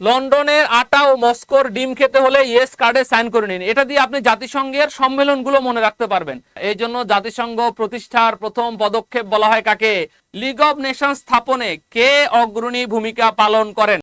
লন্ডনের আটা ও মস্কোর ডিম খেতে হলে ইয়েস কার্ডে সাইন করে নিন। এটা দিয়ে আপনি জাতিসংঘের সম্মেলনগুলো মনে রাখতে পারবেন। এই জন্য জাতিসংঘ প্রতিষ্ঠার প্রথম পদক্ষেপ বলা হয় কাকে? লিগ অব নেশন স্থাপনে কে অগ্রণী ভূমিকা পালন করেন?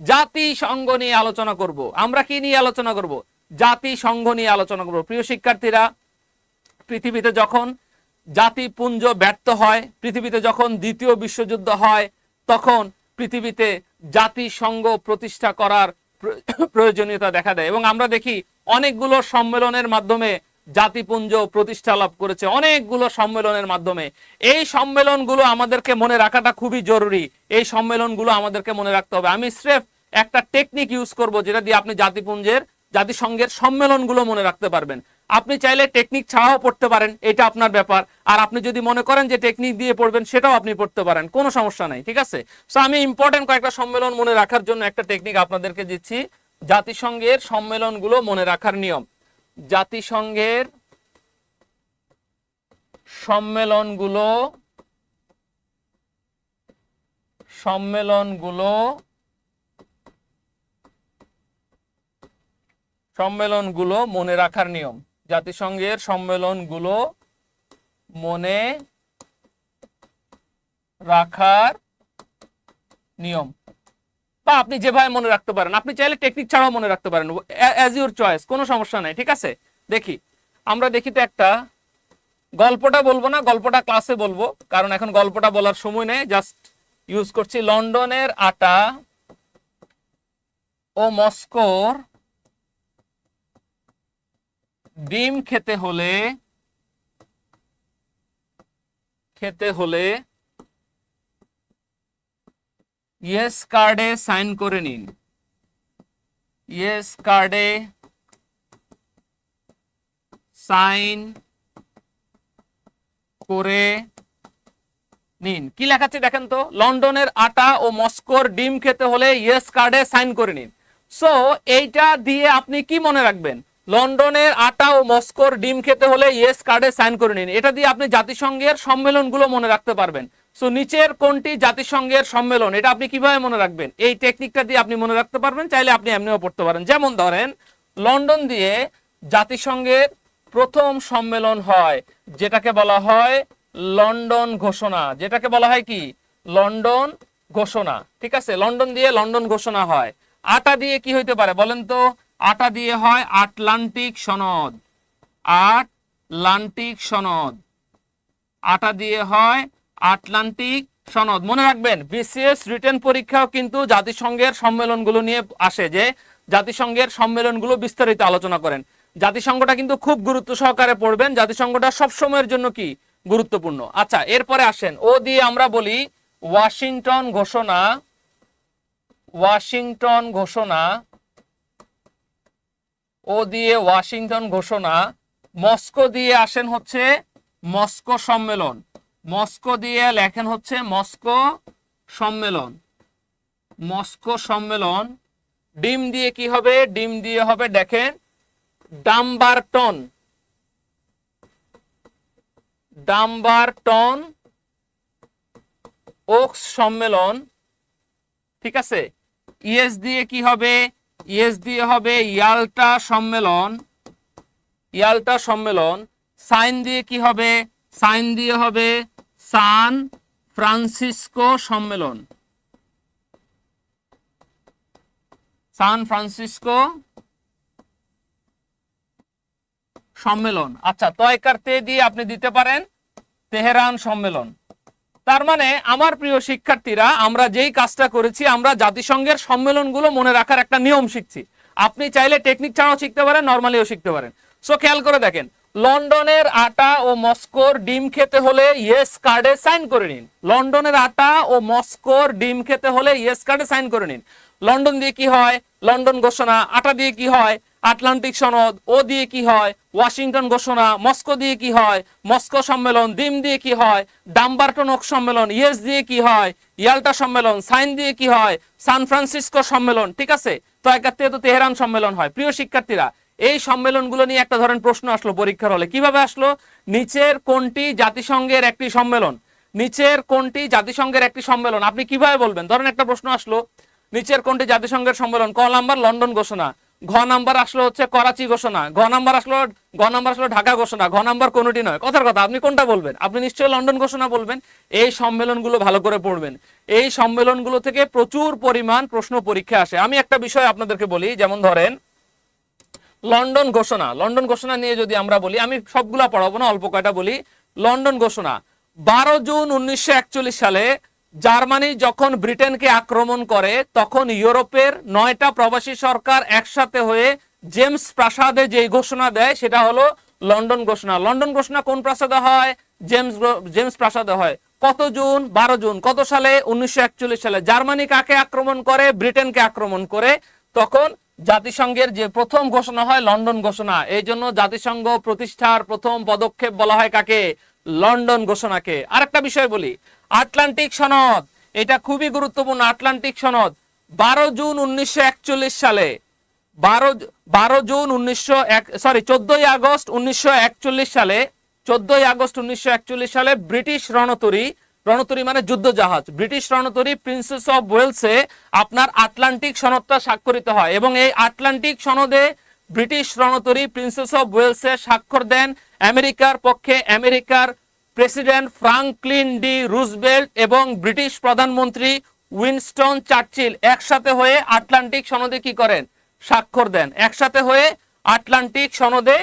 জাতিসংঘ নিয়ে আলোচনা করব। আমরা কি নিয়ে আলোচনা করব? জাতিসংঘ নিয়ে আলোচনা করব। প্রিয় শিক্ষার্থীরা, পৃথিবীতে যখন জাতিপুঞ্জ ব্যর্থ হয়, পৃথিবীতে যখন দ্বিতীয় বিশ্বযুদ্ধ হয়, তখন পৃথিবীতে জাতিসংঘ প্রতিষ্ঠা করার প্রয়োজনীয়তা দেখা দেয়। এবং আমরা দেখি অনেকগুলো সম্মেলনের মাধ্যমে জাতিপুঞ্জ প্রতিষ্ঠা লাভ করেছে, অনেকগুলো সম্মেলনের মাধ্যমে। এই সম্মেলনগুলো আমাদেরকে মনে রাখাটা খুবই জরুরি। এই সম্মেলনগুলো আমাদেরকে মনে রাখতে হবে। আমি স্রেফ একটা টেকনিক ইউজ করব, যেটা দিয়ে আপনি জাতিপুঞ্জের জাতিসংঘের সম্মেলনগুলো মনে রাখতে পারবেন। আপনি চাইলে টেকনিক ছাড়াও পড়তে পারেন, এটা আপনার ব্যাপার। আর আপনি যদি মনে করেন যে টেকনিক দিয়ে পড়বেন, সেটাও আপনি পড়তে পারেন, কোনো সমস্যা নাই, ঠিক আছে? সো আমি ইম্পর্টেন্ট কয়েকটা সম্মেলন মনে রাখার জন্য একটা টেকনিক আপনাদেরকে দিচ্ছি, জাতিসংঘের সম্মেলনগুলো মনে রাখার নিয়ম। জাতিসংঘের সম্মেলনগুলো সম্মেলনগুলো সম্মেলনগুলো মনে রাখার নিয়ম। জাতিসংঘের সম্মেলনগুলো মনে রাখার নিয়ম। বা আপনি যেভাবে মনে রাখতে পারেন, আপনি চাইলে টেকনিক ছাড়াও মনে রাখতে পারেন। অ্যাজ ইউর চয়েস কোনো সমস্যা নাই, ঠিক আছে? দেখি, আমরা দেখি তো একটা, গল্পটা বলব না, গল্পটা ক্লাসে বলব, কারণ এখন গল্পটা বলার সময় নেই জাস্ট ইউজ করছি। লন্ডনের আটা ও মস্কোর ডিম খেতে হলে খেতে হলে ইয়েস কার্ডে সাইন করে নিন। ইয়েস কার্ডে সাইন করে নিন। কি লেখাচ্ছে দেখেন তো? লন্ডনের আটা ও মস্কোর ডিম খেতে হলে ইয়েস কার্ডে সাইন করে নিন। সো এইটা দিয়ে আপনি কি মনে রাখবেন? লন্ডনের আটা ও মস্কোর ডিম খেতে হলে ইয়েস কার্ডে সাইন করে নিন। এটা দিয়ে আপনি জাতিসংঘের সম্মেলনগুলো মনে রাখতে পারবেন। সো নিচের কোনটি জাতিসংঘের সম্মেলন, এটা আপনি কীভাবে মনে রাখবেন? এই টেকনিকটা দিয়ে আপনি মনে রাখতে পারবেন, চাইলে আপনি এমনিও পড়তে পারেন। যেমন ধরেন, লন্ডন দিয়ে জাতিসংঘের প্রথম সম্মেলন হয়, যেটাকে বলা হয় লন্ডন ঘোষণা। যেটাকে বলা হয় কি? লন্ডন ঘোষণা। ঠিক আছে? লন্ডন দিয়ে লন্ডন ঘোষণা হয়। আটা দিয়ে কি হইতে পারে বলেন তো? আটা দিয়ে হয় আটলান্টিক সনদ। আটলান্টিক সনদ। আটা দিয়ে হয় আটলান্টিক সনদ। মনে রাখবেন, বিসিএস রিটেন পরীক্ষাও কিন্তু জাতিসংঘের সম্মেলনগুলো নিয়ে আসে যে জাতিসংঘের সম্মেলনগুলো বিস্তারিত আলোচনা করেন। জাতিসংঘটা কিন্তু খুব গুরুত্ব সহকারে পড়বেন। জাতিসংঘটা সব সময়ের জন্য কি? গুরুত্বপূর্ণ। আচ্ছা এরপরে আসেন। ও দিয়ে আমরা বলি ওয়াশিংটন ঘোষণা। ওয়াশিংটন ঘোষণা ও দিয়ে ওয়াশিংটন ঘোষণা, মস্কো দিয়ে আসেন হচ্ছে মস্কো সম্মেলন। মস্কো দিয়ে লেখেন হচ্ছে মস্কো সম্মেলন। মস্কো সম্মেলন, ডিম দিয়ে কি হবে? ডিম দিয়ে হবে দেখেন, ডাম্বারটন। ডাম্বারটন ওক্স সম্মেলন, ঠিক আছে? ইএস দিয়ে কি হবে? ইএস দিয়ে হবে ইয়াল্টা সম্মেলন। ইয়াল্টা সম্মেলন। সাইন দিয়ে কি হবে? সাইন দিয়ে হবে সান ফ্রান্সিসকো সম্মেলন। সান ফ্রান্সিসকো সম্মেলন। আচ্ছা তয়কার তে দিয়ে আপনি দিতে পারেন? তেহরান সম্মেলন। তার মানে আমার প্রিয় শিক্ষার্থীরা, আমরা যেই কাজটা করেছি, আমরা জাতিসংঘের সম্মেলনগুলো মনে রাখার একটা নিয়ম শিখছি। আপনি চাইলে টেকনিক ছাড়াও শিখতে পারেন নর্মালিও শিখতে পারেন। সো খেয়াল করে দেখেন, লন্ডনের আটা ও মস্কোর ডিম খেতে হলে ইয়েস কার্ডে সাইন করে নিন। লন্ডনের আটা ও মস্কোর ডিম খেতে হলে ইয়েস কার্ডে সাইন করে নিন। লন্ডন দিয়ে কি হয়? লন্ডন ঘোষণা, আটা দিয়ে কি হয়? আটলান্টিক সনদ, ও দিয়ে কি হয়? ওয়াশিংটন ঘোষণা, মস্কো দিয়ে কি হয়? মস্কো সম্মেলন, ডিম দিয়ে কি হয়? ডাম্বারটন ওক সম্মেলন, ইয়েস দিয়ে কি হয়? ইয়াল্টা সম্মেলন, সাইন দিয়ে কি হয়? সান ফ্রান্সিসকো সম্মেলন, ঠিক আছে? তো একাত্তরে তো তেহরান সম্মেলন হয়। প্রিয় শিক্ষার্থীরা, এই সম্মেলনগুলো নিয়ে একটা ধরেন প্রশ্ন আসলো পরীক্ষার হলে। কীভাবে আসলো? নিচের কোনটি জাতিসংঘের একটি সম্মেলন? নিচের কোনটি জাতিসংঘের একটি সম্মেলন? আপনি কীভাবে বলবেন? ধরেন একটা প্রশ্ন আসলো। নিচের কোনটি জাতিসংঘের সম্মেলন? ক নাম্বার? লন্ডন ঘোষণা। ঘ নাম্বার আসলো হচ্ছে করাচি ঘোষণা। ঘ নাম্বার আসলো, ঘ নাম্বার আসলো ঢাকা ঘোষণা। ঘ নাম্বার কোনটি নয়। কথার কথা, আপনি কোনটা বলবেন? আপনি নিশ্চয়ই লন্ডন ঘোষণা বলবেন। এই সম্মেলনগুলো ভালো করে পড়বেন। এই সম্মেলনগুলো থেকে প্রচুর পরিমাণ প্রশ্ন পরীক্ষা আসে। আমি একটা বিষয় আপনাদেরকে বলি, যেমন ধরেন, লন্ডন ঘোষণা। লন্ডন ঘোষণা নিয়ে যদি আমরা বলি, আমি সবগুলা পড়াবো না, অল্প কয়টা বলি। লন্ডন ঘোষণা। বারো জুন উনিশশো একচল্লিশ সালে জার্মানি যখন ব্রিটেনকে আক্রমণ করে, তখন ইউরোপের নয়টা প্রবাসী সরকার একসাথে হয়ে জেমস প্রাসাদে যে ঘোষণা দেয়, সেটা হলো লন্ডন ঘোষণা। লন্ডন ঘোষণা কোন প্রাসাদে হয়? জেমস জেমস প্রাসাদে হয়। কত জুন? বারো জুন। কত সালে? উনিশশো একচল্লিশ সালে। জার্মানি কাকে আক্রমণ করে? ব্রিটেনকে আক্রমণ করে। তখন জাতিসংঘের যে প্রথম ঘোষণা হয়, লন্ডন ঘোষণা। এই জন্য জাতিসংঘ প্রতিষ্ঠার প্রথম পদক্ষেপ বলা হয় কাকে? লন্ডন ঘোষণাকে। আরেকটা বিষয় বলি। আটলান্টিক সনদ। এটা খুবই গুরুত্বপূর্ণ, আটলান্টিক সনদ। বারো জুন উনিশশো একচল্লিশ সালে। বারো বারো জুন উনিশশো এক সরি চোদ্দই আগস্ট উনিশশো একচল্লিশ সালে। চোদ্দই আগস্ট উনিশশো একচল্লিশ সালে ব্রিটিশ রণতরী। রণতরী মানে যুদ্ধ জাহাজ ব্রিটিশ রণতরী প্রিন্সেস অফ ওয়েলসে আপনার আটলান্টিক সনদটা স্বাক্ষরিত হয় এবং এই আটলান্টিক সনদে ব্রিটিশ রণতরী প্রিন্সেস অফ ওয়েলসে স্বাক্ষর দেন আমেরিকার পক্ষে। আমেরিকার প্রেসিডেন্ট ফ্রাঙ্কলিন ডি রুজবেল্ট এবং ব্রিটিশ প্রধানমন্ত্রী উইনস্টন চার্চিল একসাথে হয়ে আটলান্টিক সনদে কি করেন? স্বাক্ষর দেন। একসাথে হয়ে আটলান্টিক সনদে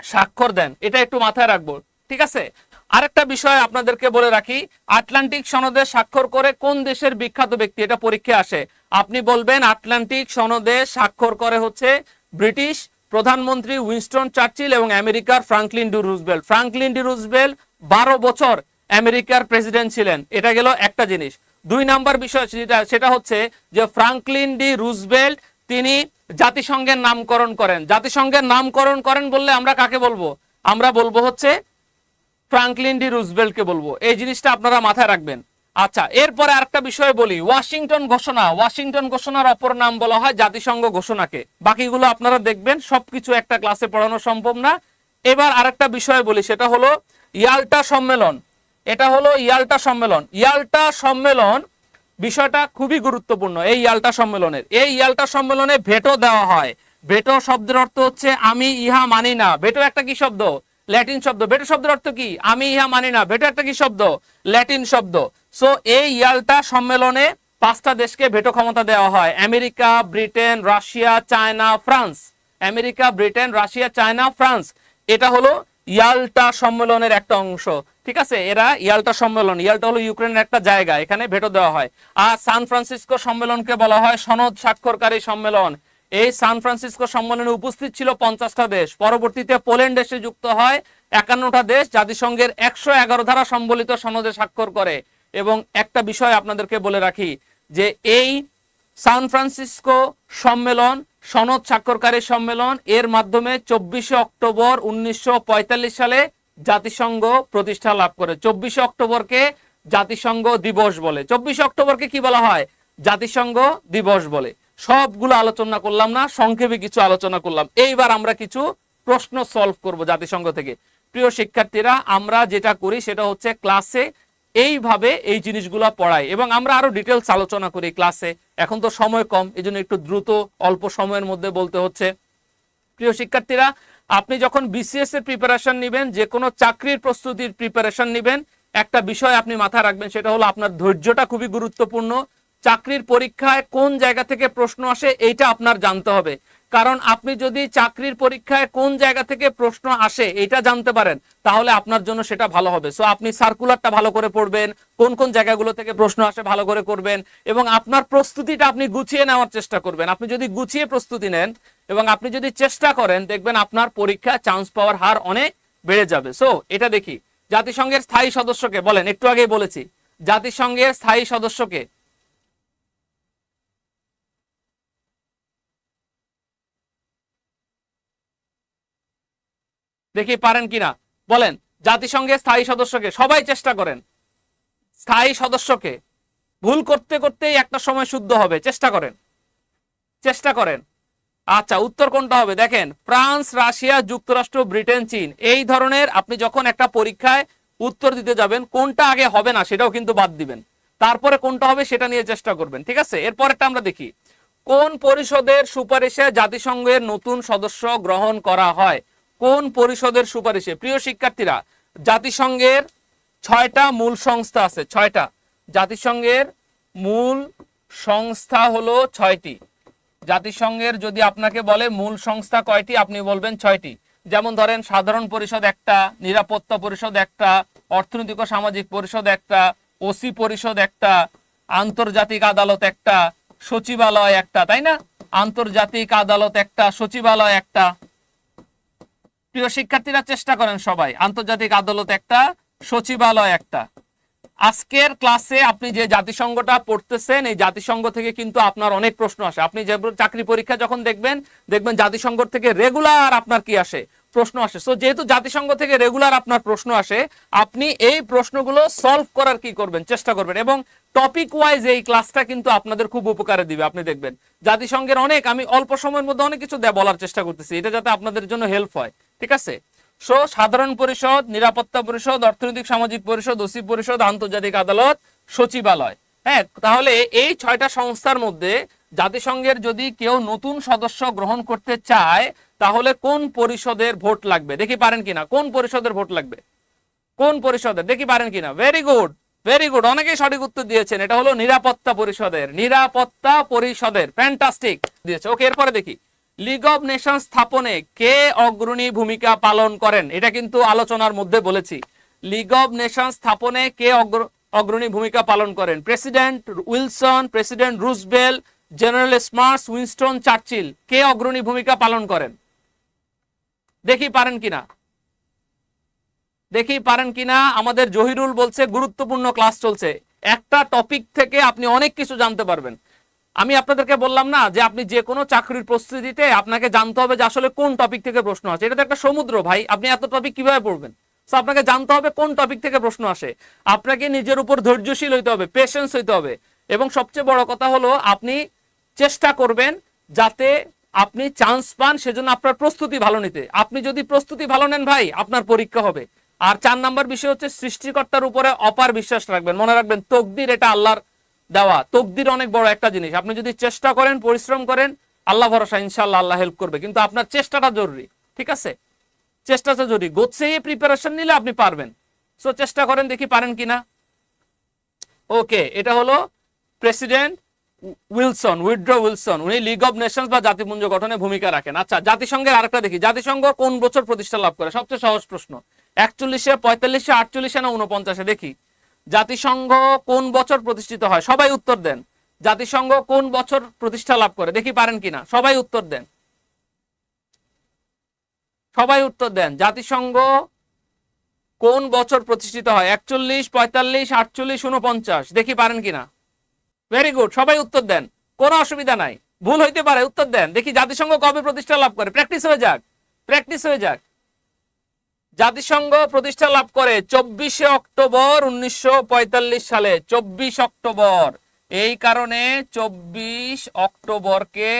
স্বাক্ষর দেন। এটা একটু মাথায় রাখব, ঠিক আছে? আরেকটা বিষয় আপনাদেরকে বলে রাখি, আটলান্টিক সনদে স্বাক্ষর করে কোন দেশের বিখ্যাত ব্যক্তি? এটা পরীক্ষা আসে। আপনি বলবেন, আটলান্টিক সনদে স্বাক্ষর করে হচ্ছে ব্রিটিশ প্রধানমন্ত্রী উইনস্টন চার্চিল এবং আমেরিকার Franklin D Roosevelt Franklin D Roosevelt বারো বছর আমেরিকার প্রেসিডেন্ট ছিলেন। এটা গেল একটা জিনিস। দুই নাম্বার বিষয় যেটা সেটা হচ্ছে যে ফ্রাঙ্কলিন ডি রুজবেল্ট তিনি জাতিসংঘের নামকরণ করেন। জাতিসংঘের নামকরণ করেন বললে আমরা কাকে বলব? আমরা বলব হচ্ছে ফ্রাঙ্কলিন ডি রুজবেল্টকে বলব। এই জিনিসটা আপনারা মাথায় রাখবেন। আচ্ছা এরপরে আরেকটা বিষয় বলি। ওয়াশিংটন ঘোষণা। ওয়াশিংটন ঘোষণার অপর নাম বলা হয় জাতিসংঘ ঘোষণাকে। বাকিগুলো আপনারা দেখবেন, সবকিছু একটা ক্লাসে পড়ানো সম্ভব না। এবার আরেকটা বিষয় বলি, সেটা হলো ইয়াল্টা সম্মেলন। এটা হলো ইয়াল্টা সম্মেলন। ইয়াল্টা সম্মেলন বিষয়টা খুবই গুরুত্বপূর্ণ, এই ইয়াল্টা সম্মেলনের। এই ইয়াল্টা সম্মেলনে ভেটো দেওয়া হয়। ভেটো শব্দের অর্থ হচ্ছে, আমি ইহা মানি না। ভেটো একটা কি শব্দ? ল্যাটিন শব্দ। ভেটো শব্দের অর্থ কি? আমি ইহা মানি না। ভেটো একটা কি শব্দ? ল্যাটিন শব্দ। সো এই ইয়াল্টা সম্মেলনে পাঁচটা দেশকে ভেটো ক্ষমতা দেওয়া হয়। America, Britain, Russia, China, France. America, Britain, Russia, China, France. এটা হলো ইয়াল্টা সম্মেলনের একটা অংশ। ঠিক আছে? এরা ইয়াল্টা সম্মেলন। ইয়াল্টা হলো ইউক্রেনের একটা জায়গা, এখানে ভেটো দেওয়া হয়। আর সান ফ্রান্সিসকো সম্মেলনকে বলা হয় সনদ স্বাক্ষরকারী সম্মেলন। এই সান ফ্রান্সিসকো সম্মেলনে উপস্থিত ছিল পঞ্চাশটা দেশ। পরবর্তীতে পোল্যান্ড এসে যুক্ত হয় একান্নটা দেশ, জাতিসংঘের একশো এগারো ধারা সম্বলিত সনদে স্বাক্ষর করে। এবং একটা বিষয় আপনাদেরকে বলে রাখি যে এই সান ফ্রান্সিসকো সম্মেলন, সনদ স্বাক্ষরকারী সম্মেলন, এর মাধ্যমে চব্বিশে অক্টোবর উনিশশো পঁয়তাল্লিশ সালে জাতিসংঘ প্রতিষ্ঠা লাভ করে। চব্বিশে অক্টোবরকে জাতিসংঘ দিবস বলে। চব্বিশে অক্টোবরকে কি বলা হয়? জাতিসংঘ দিবস বলে। সবগুলো আলোচনা করলাম না, সংক্ষেপে কিছু আলোচনা করলাম। এইবার আমরা কিছু প্রশ্ন সলভ করব জাতিসংঘ থেকে। প্রিয় শিক্ষার্থীরা, আমরা যেটা করি সেটা হচ্ছে ক্লাসে এইভাবে এই জিনিসগুলো পড়াই এবং আমরা আরও ডিটেলস আলোচনা করি ক্লাসে এখন তো সময় কম এই একটু দ্রুত, অল্প সময়ের মধ্যে বলতে হচ্ছে। প্রিয় শিক্ষার্থীরা, আপনি যখন বিসিএস এর প্রিপারেশন নেবেন যে কোনো চাকরির প্রস্তুতির প্রিপারেশন নেবেন, একটা বিষয় আপনি মাথায় রাখবেন, সেটা হলো আপনার ধৈর্যটা খুবই গুরুত্বপূর্ণ। চাকরির পরীক্ষায় কোন জায়গা থেকে প্রশ্ন আসে, এইটা আপনার জানতে হবে। কারণ আপনি যদি চাকরির পরীক্ষায় কোন জায়গা থেকে প্রশ্ন আসে এটা জানতে পারেন, তাহলে আপনার জন্য সেটা ভালো হবে। সো আপনি সার্কুলারটা ভালো করে পড়বেন, কোন কোন জায়গাগুলো থেকে প্রশ্ন আসে ভালো করে করবেন, এবং আপনার প্রস্তুতিটা আপনি গুছিয়ে নেওয়ার চেষ্টা করবেন। আপনি যদি গুছিয়ে প্রস্তুতি নেন, এবং আপনি যদি চেষ্টা করেন, দেখবেন আপনার পরীক্ষা চান্স পাওয়ার হার অনেক বেড়ে যাবে। সো এটা দেখি। জাতিসংঘের স্থায়ী সদস্যকে বলেন, একটু আগেই বলেছি। জাতিসংঘের স্থায়ী সদস্যকে দেখি পারেন কিনা। বলেন, জাতিসংঘের স্থায়ী সদস্যকে সবাই চেষ্টা করেন। স্থায়ী সদস্যকে ভুল করতে করতেই একটা সময় শুদ্ধ হবে, চেষ্টা করেন। চেষ্টা করেন। আচ্ছা উত্তর কোনটা হবে? দেখেন, ফ্রান্স, রাশিয়া, যুক্তরাষ্ট্র, ব্রিটেন, চীন, এই ধরনের আপনি যখন একটা পরীক্ষায় উত্তর দিতে যাবেন, কোনটা আগে হবে না সেটাও কিন্তু বাদ দিবেন। তারপরে কোনটা হবে সেটা নিয়ে চেষ্টা করবেন, ঠিক আছে? এরপরেরটা আমরা দেখি। কোন পরিষদের সুপারিশে জাতিসংঘের নতুন সদস্য গ্রহণ করা হয়? কোন পরিষদের সুপারিশে? প্রিয় শিক্ষার্থীরা, জাতিসংঘের ছয়টা মূল সংস্থা আছে, ছয়টা। জাতিসংঘের মূল সংস্থা হলো ছয়টি। জাতিসংঘের যদি আপনাকে বলে মূল সংস্থা কয়টি, আপনি বলবেন ছয়টি। যেমন ধরেন, সাধারণ পরিষদ একটা, নিরাপত্তা পরিষদ একটা, অর্থনৈতিক ও সামাজিক পরিষদ একটা, ওসি পরিষদ একটা, আন্তর্জাতিক আদালত একটা, সচিবালয় একটা, তাই না? আন্তর্জাতিক আদালত একটা, সচিবালয় একটা প্রিয় শিক্ষার্থীরা, চেষ্টা করেন সবাই। আন্তর্জাতিক আদালত একটা, সচিবালয় একটা। আজকের ক্লাসে আপনি যে জাতিসংঘটা পড়তেছেন, এই জাতিসংঘ থেকে কিন্তু আপনার অনেক প্রশ্ন আসে। আপনি যে চাকরি পরীক্ষা যখন দেখবেন দেখবেন জাতিসংঘ থেকে রেগুলার আপনার কি আসে? প্রশ্ন আসে। সো যেহেতু জাতিসংঘ থেকে রেগুলার আপনার প্রশ্ন আসে, আপনি এই প্রশ্নগুলো সলভ করার কি করবেন? চেষ্টা করবেন। এবং টপিক ওয়াইজ এই ক্লাসটা কিন্তু আপনাদের খুব উপকারে দিবে। আপনি দেখবেন, জাতিসংঘের অনেক, আমি অল্প সময়ের মধ্যে অনেক কিছু বলার চেষ্টা করতেছি। এটা যাতে আপনাদের জন্য হেল্প হয়। ঠিক আছে? সো সাধারণ পরিষদ, নিরাপত্তা পরিষদ, অর্থনৈতিক, সামাজিক পরিষদ, ওসি পরিষদ, আন্তর্জাতিক আদালত, সচিবালয়। হ্যাঁ তাহলে এই ছয়টা সংস্থার মধ্যে জাতিসংঘের যদি কেউ নতুন সদস্য গ্রহণ করতে চায়, তাহলে কোন পরিষদের ভোট লাগবে? দেখি পারেন কিনা? কোন পরিষদের ভোট লাগবে? কোন পরিষদের? দেখি পারেন কিনা? ভেরি গুড ভেরি গুড অনেকেই সঠিক উত্তর দিয়েছেন। এটা হলো নিরাপত্তা পরিষদের নিরাপত্তা পরিষদের। ফ্যান্টাস্টিক দিয়েছে। ওকে এরপরে দেখি। লিগ অব নেশন স্থাপনে কে অগ্রণী ভূমিকা পালন করেন? এটা কিন্তু আলোচনার মধ্যে বলেছি। লিগ অব নেশন স্থাপনে কে অগ্র- অগ্রণী ভূমিকা পালন করেন? President Wilson President Roosevelt General Smuts Winston Churchill কে অগ্রণী ভূমিকা পালন করেন? দেখি পারেন কিনা। দেখি পারেন কিনা। আমাদের জহিরুল বলছে, গুরুত্বপূর্ণ ক্লাস চলছে। একটা টপিক থেকে আপনি অনেক কিছু জানতে পারবেন। আমি আপনাদেরকে বললাম না যে আপনি যে কোনো চাকরির প্রস্তুতিতে আপনাকে জানতে হবে যে আসলে কোন টপিক থেকে প্রশ্ন আছে এটা তো একটা সমুদ্র ভাই, আপনি এত টপিক কীভাবে পড়বেন? আপনাকে জানতে হবে কোন টপিক থেকে প্রশ্ন আসে। আপনাকে নিজের উপর ধৈর্যশীল হইতে হবে পেশেন্স হইতে হবে। এবং সবচেয়ে বড় কথা হলো, আপনি চেষ্টা করবেন যাতে আপনি চান্স পান সেজন্য আপনার প্রস্তুতি ভালো নিতে। আপনি যদি প্রস্তুতি ভালো নেন ভাই, আপনার পরীক্ষা হবে। আর চার নাম্বার বিষয় হচ্ছে সৃষ্টিকর্তার উপরে অপার বিশ্বাস রাখবেন। মনে রাখবেন, তকদির এটা আল্লাহর দেওয়া, তকদির অনেক বড় একটা জিনিস। আপনি যদি চেষ্টা করেন, পরিশ্রম করেন, আল্লাহ ভরসা ইনশাল্লাহ আল্লাহ হেল্প করবে। কিন্তু আপনার চেষ্টাটা জরুরি, ঠিক আছে? চেষ্টাটা জরুরি। গোছে প্রিপারেশন নিলে আপনি পারবেন। সো চেষ্টা করেন দেখি পারেন কিনা। ওকে এটা হলো প্রেসিডেন্ট উইলসন উইড্র উইলসন উনি লিগ অব নেশনস বা জাতিপুঞ্জ গঠনে ভূমিকা রাখেন। আচ্ছা জাতিসংঘের আরেকটা দেখি। জাতিসংঘ কোন বছর প্রতিষ্ঠা লাভ করে? সবচেয়ে সহজ প্রশ্ন। একচল্লিশে, পঁয়তাল্লিশে, আটচল্লিশে না উনপঞ্চাশে দেখি। জাতিসংঘ কোন বছর প্রতিষ্ঠিত হয়? সবাই উত্তর দেন। জাতিসংঘ কোন বছর প্রতিষ্ঠা লাভ করে? দেখি পারেন কিনা? সবাই উত্তর দেন। সবাই উত্তর দেন। জাতিসংঘ কোন বছর প্রতিষ্ঠিত হয়? একচল্লিশ, পঁয়তাল্লিশ, আটচল্লিশ উনপঞ্চাশ দেখি পারেন কিনা? ভেরি গুড সবাই উত্তর দেন। কোনো অসুবিধা নাই। ভুল হইতে পারে, উত্তর দেন। দেখি জাতিসংঘ কবে প্রতিষ্ঠা লাভ করে? প্র্যাকটিস হয়ে যাক। প্র্যাকটিস হয়ে যাক। জাতিসংঘ প্রতিষ্ঠা লাভ করে চব্বিশে অক্টোবর উনিশশো পঁয়তাল্লিশ সালে, চব্বিশ অক্টোবর। এই কারণে চব্বিশ অক্টোবরকে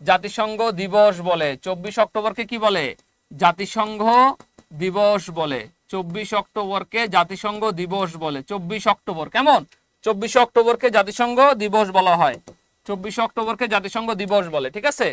জাতিসংঘ দিবস বলে। চব্বিশ অক্টোবরকে কি বলে? জাতিসংঘ দিবস বলে। চব্বিশ অক্টোবরকে জাতিসংঘ দিবস বলে। চব্বিশ অক্টোবর, কেমন? চব্বিশ অক্টোবরকে জাতিসংঘ দিবস বলা হয়। চব্বিশ অক্টোবরকে জাতিসংঘ দিবস বলে, ঠিক আছে?